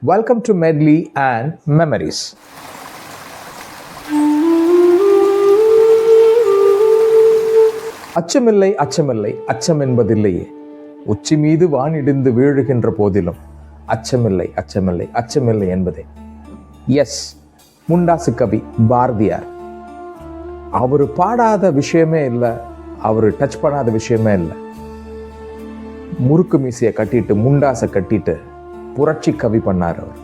Welcome to Medley and memories அச்சமில்லை அச்சமில்லை அச்சம் என்பதில்லையே உச்சி மீது வானிடிந்து வீழுகின்ற போதிலும் அச்சமில்லை அச்சமில்லை அச்சமில்லை என்பதே. எஸ் முண்டாசு கவி பாரதியார். அவர் பாடாத விஷயமே இல்லை அவர் டச் பண்ணாத விஷயமே இல்லை. முறுக்கு மீசையை கட்டிட்டு முண்டாசை கட்டிட்டு புரட்சி கவி பண்ணார் அவர்.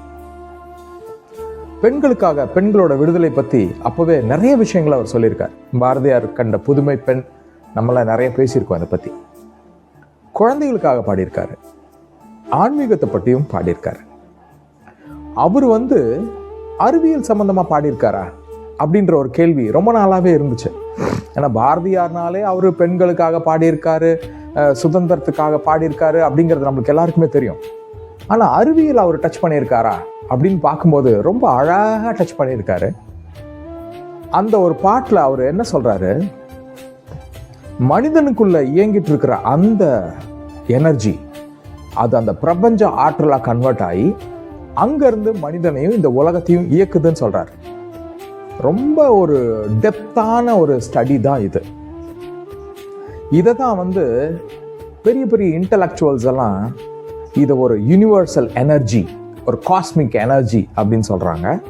பெண்களுக்காக பெண்களோட விடுதலை பத்தி அப்பவே நிறைய விஷயங்களை அவர் சொல்லியிருக்கார். பாரதியார் கண்ட புதுமை பெண் நம்மளாம் நிறைய பேசியிருக்கோம் அதை பத்தி. குழந்தைகளுக்காக பாடியிருக்காரு. ஆன்மீகத்தை பற்றியும் பாடியிருக்காரு. அவர் வந்து அறிவியல் சம்பந்தமா பாடியிருக்காரா அப்படின்ற ஒரு கேள்வி ரொம்ப நாளாவே இருந்துச்சு. ஏன்னா பாரதியார்னாலே அவர் பெண்களுக்காக பாடியிருக்காரு அஹ், சுதந்திரத்துக்காக பாடியிருக்காரு அப்படிங்கிறது நம்மளுக்கு எல்லாருக்குமே தெரியும். ஆனால் அறிவியல் அவர் டச் பண்ணியிருக்காரா அப்படின்னு பார்க்கும்போது ரொம்ப அழகாக டச் பண்ணியிருக்காரு. அந்த ஒரு பாட்டில் அவர் என்ன சொல்கிறாரு மனிதனுக்குள்ளே இயங்கிட்டு இருக்கிற அந்த எனர்ஜி அது அந்த பிரபஞ்ச ஆற்றலாக கன்வெர்ட் ஆகி அங்கேருந்து மனிதனையும் இந்த உலகத்தையும் இயக்குதுன்னு சொல்கிறார் ரொம்ப ஒரு டெப்தான ஒரு ஸ்டடி தான் இது. இதை தான் வந்து பெரிய பெரிய இன்டலெக்சுவல்ஸ் எல்லாம் இதை ஒரு யூனிவர்சல் எனர்ஜி ஒரு காஸ்மிக் எனர்ஜி அப்படின்னு சொல்கிறாங்க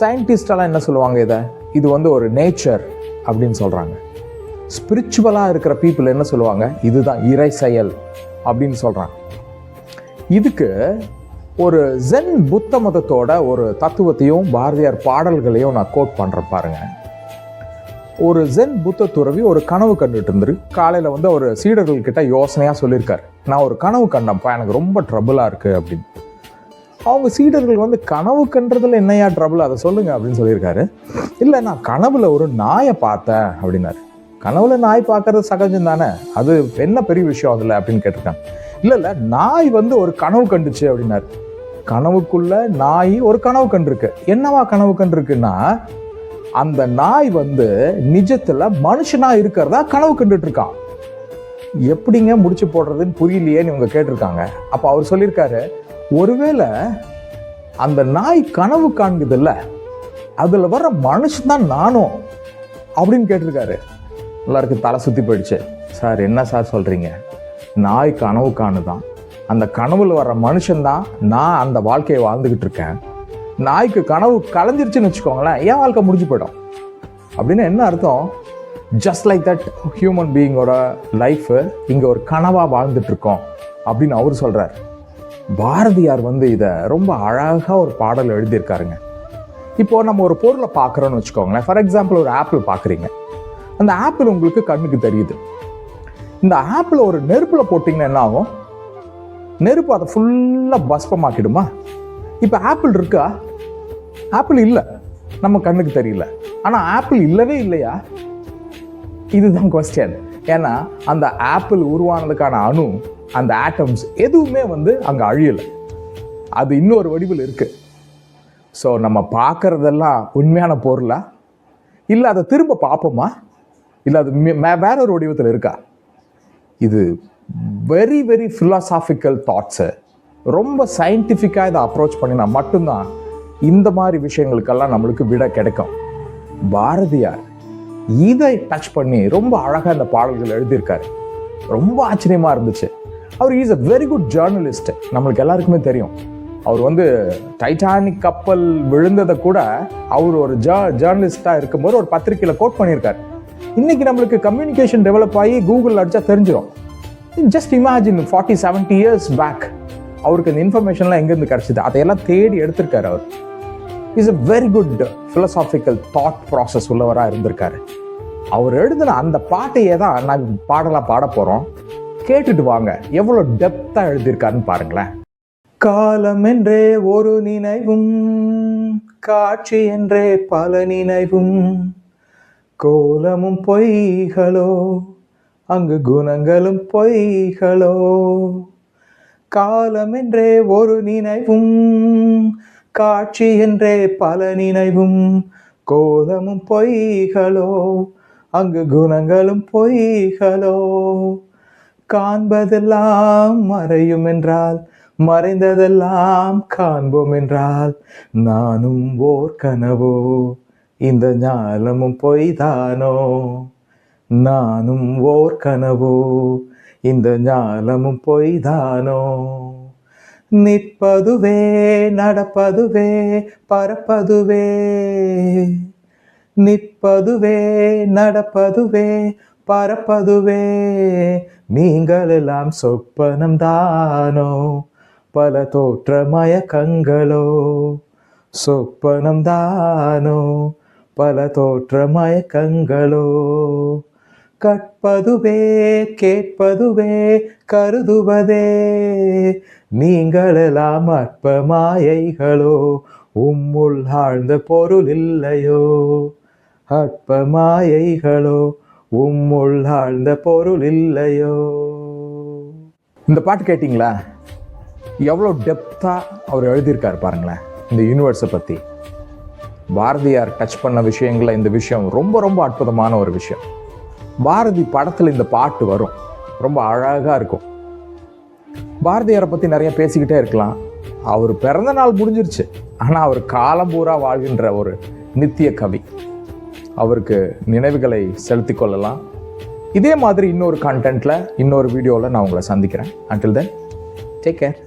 சயின்டிஸ்டெல்லாம் என்ன சொல்லுவாங்க இதை? இது வந்து ஒரு நேச்சர் அப்படின்னு சொல்கிறாங்க ஸ்பிரிச்சுவலாக இருக்கிற பீப்புள் என்ன சொல்லுவாங்க? இதுதான் இறை செயல் அப்படின்னு சொல்கிறாங்க இதுக்கு ஒரு ஜென் புத்த மதத்தோட ஒரு தத்துவத்தையும் பாரதியார் பாடல்களையும் நான் கோட் பண்ணுறேன் பாருங்க. ஒரு ஜென் புத்த துறவி ஒரு கனவு கண்டுட்டு இருந்துரு. காலையில் வந்து அவர் சீடர்கள் யோசனையாக சொல்லியிருக்காரு. நான் ஒரு கனவு கண்டேன்ப்பா எனக்கு ரொம்ப ட்ரபுளாக இருக்குது அப்படின்னு. அவங்க சீடர்கள் வந்து கனவு கன்றதில் என்னையா ட்ரபுள் அதை சொல்லுங்கள் அப்படின்னு சொல்லியிருக்காரு. இல்லை நான் கனவில் ஒரு நாயை பார்த்தேன் அப்படின்னாரு. கனவுல நாய் பார்க்கறது சகஜம் தானே? அது என்ன பெரிய விஷயம் அதில் அப்படின்னு கேட்டிருக்காங்க. இல்லை இல்லை நாய் வந்து ஒரு கனவு கண்டுச்சு அப்படின்னாரு. கனவுக்குள்ள நாய் ஒரு கனவு கண்டிருக்கு. என்னவா கனவு கண்டிருக்குன்னா அந்த நாய் வந்து நிஜத்தில் மனுஷனாக இருக்கிறதா கனவு கண்டுட்டு இருக்கான்? எப்படிங்க முடிச்சு போடுறதுன்னு புரியலையேன்னு இவங்க கேட்டிருக்காங்க. அப்போ அவர் சொல்லியிருக்காரு ஒருவேளை அந்த நாய் கனவு காண்குதில்ல அதில் வர மனுஷன் தான் நானும் அப்படின்னு கேட்டிருக்காரு. எல்லாருக்கும் தலை சுற்றி போயிடுச்சு. சார் என்ன சார் சொல்கிறீங்க நாய் கனவு காணுதான். அந்த கனவுல வர மனுஷன்தான் நான் அந்த வாழ்க்கையை வாழ்ந்துக்கிட்டு இருக்கேன். நாய்க்கு கனவு கலைஞ்சிருச்சுன்னு வச்சுக்கோங்களேன் என் வாழ்க்கை முடிஞ்சு போயிடும். அப்படின்னு என்ன அர்த்தம்? ஜஸ்ட் லைக் தட் ஹியூமன் பீயிங்கோட லைஃப் இங்கே ஒரு கனவாக வாழ்ந்துட்டுருக்கோம் அப்படின்னு அவர் சொல்கிறார் பாரதியார் வந்து இதை ரொம்ப அழகாக ஒரு பாடல் எழுதியிருக்காருங்க. இப்போது நம்ம ஒரு பொருளை பார்க்குறோன்னு வச்சுக்கோங்களேன். ஃபார் எக்ஸாம்பிள் ஒரு ஆப்பிள் பார்க்குறீங்க. அந்த ஆப்பிள் உங்களுக்கு கண்ணுக்கு தெரியுது. இந்த ஆப்பிள் ஒரு நெருப்பில் போட்டிங்கன்னா என்ன ஆகும்? நெருப்பு அதை ஃபுல்லாக பஸ்பமாக்கிடுமா? இப்போ ஆப்பிள் இருக்கா? ஆப்பிள் இல்லை. நம்ம கண்ணுக்கு தெரியல. ஆனால் ஆப்பிள் இல்லவே இல்லையா? இதுதான் கொஸ்டின் ஏன்னா அந்த ஆப்பிள் உருவானதுக்கான அணு அந்த ஆட்டம்ஸ் எதுவுமே வந்து அங்கே அழியலை. அது இன்னொரு வடிவில் இருக்குது ஸோ நம்ம பார்க்குறதெல்லாம் உண்மையான பொருளா? இல்லை அதை திரும்ப பார்ப்போமா? இல்லை அது மே- வேற ஒரு வடிவத்தில் இருக்கா? இது வெரி வெரி philosophical தாட்ஸு ரொம்ப சயின்டிஃபிக்காக இதை அப்ரோச் பண்ணினா மட்டும்தான் இந்த மாதிரி விஷயங்களுக்கெல்லாம் நம்மளுக்கு விட கிடைக்கும். பாரதியார் இதை டச் பண்ணி ரொம்ப அழகாக அந்த பாடல்கள் எழுதியிருக்காரு. ரொம்ப ஆச்சரியமாக இருந்துச்சு. அவர் is a very good journalist நம்மளுக்கு எல்லாருக்குமே தெரியும். அவர் வந்து டைட்டானிக் கப்பல் விழுந்ததை கூட அவர் ஒரு ஜே ஜேர்னலிஸ்டாக இருக்கும்போது ஒரு பத்திரிக்கையில் கோட் பண்ணியிருக்காரு. இன்னைக்கு நம்மளுக்கு கம்யூனிகேஷன் டெவலப் ஆகி கூகுள் அடிச்சா தெரிஞ்சிடும் just imagine forty seventy years back அவருக்கு இந்த இன்ஃபர்மேஷன்லாம் எங்கேருந்து கிடச்சிது? அதையெல்லாம் தேடி எடுத்திருக்காரு அவர். Is a very good philosophical thought process உள்ளவராக இருந்திருக்காரு. அவர் எழுதின அந்த பாட்டையே தான் நாங்கள் பாடலாக பாட போகிறோம் கேட்டுட்டு வாங்க எவ்வளோ டெப்த்தாக எழுதியிருக்காருன்னு பாருங்களேன். காலம் என்றே ஒரு நினைவும் காட்சி என்றே பல நினைவும். கோலமும் பொய்களோ அங்கு குணங்களும் பொய்களோ. காலம் என்றே ஒரு நினைவும் காட்சி என்றே பல நினைவும். கோலமும் பொய்களோ அங்கு குணங்களும் பொய்களோ. காண்பதெல்லாம் மறையும் என்றால் மறைந்ததெல்லாம் காண்போம் என்றால் நானும் ஓர் கனவோ இந்த ஞாலமும் பொய்தானோ. நானும் ஓர் கனவோ இந்த ஞாலமும் பொய்தானோ. நிற்பதுவே நடப்பதுவே பறப்பதுவே. நிற்பதுவே நடப்பதுவே பறப்பதுவே. நீங்களெல்லாம் சொப்பனம் தானோ? பல தோற்ற மயக்கங்களோ சொப்பனம் தானோ? பல தோற்ற மயக்கங்களோ கற்பதுவே கேட்பதுவே கருதுவதே. நீங்களெல்லாம் அற்ப மாயைகளோ உம்முள் ஆழ்ந்த பொருள் இல்லையோ. அற்ப மாயைகளோ உம்முள் ஆழ்ந்த பொருள் இல்லையோ. இந்த பாட்டு கேட்டிங்களா? எவ்வளோ டெப்த்தாக அவர் எழுதியிருக்காரு பாருங்களேன் இந்த யூனிவர்ஸை பற்றி பாரதியார் டச் பண்ண விஷயங்களில் இந்த விஷயம் ரொம்ப ரொம்ப அற்புதமான ஒரு விஷயம். பாரதி படத்தில் இந்த பாட்டு வரும். ரொம்ப அழகாக இருக்கும். பாரதியாரை பற்றி நிறைய பேசிக்கிட்டே இருக்கலாம். அவர் பிறந்த நாள் முடிஞ்சிருச்சு. ஆனால் அவர் காலம் பூரா வாழ்கின்ற ஒரு நித்திய கவி. அவருக்கு நினைவுகளை செலுத்தி கொள்ளலாம். இதே மாதிரி இன்னொரு கண்டென்ட்டில் இன்னொரு வீடியோவில் நான் உங்களை சந்திக்கிறேன். Until then take care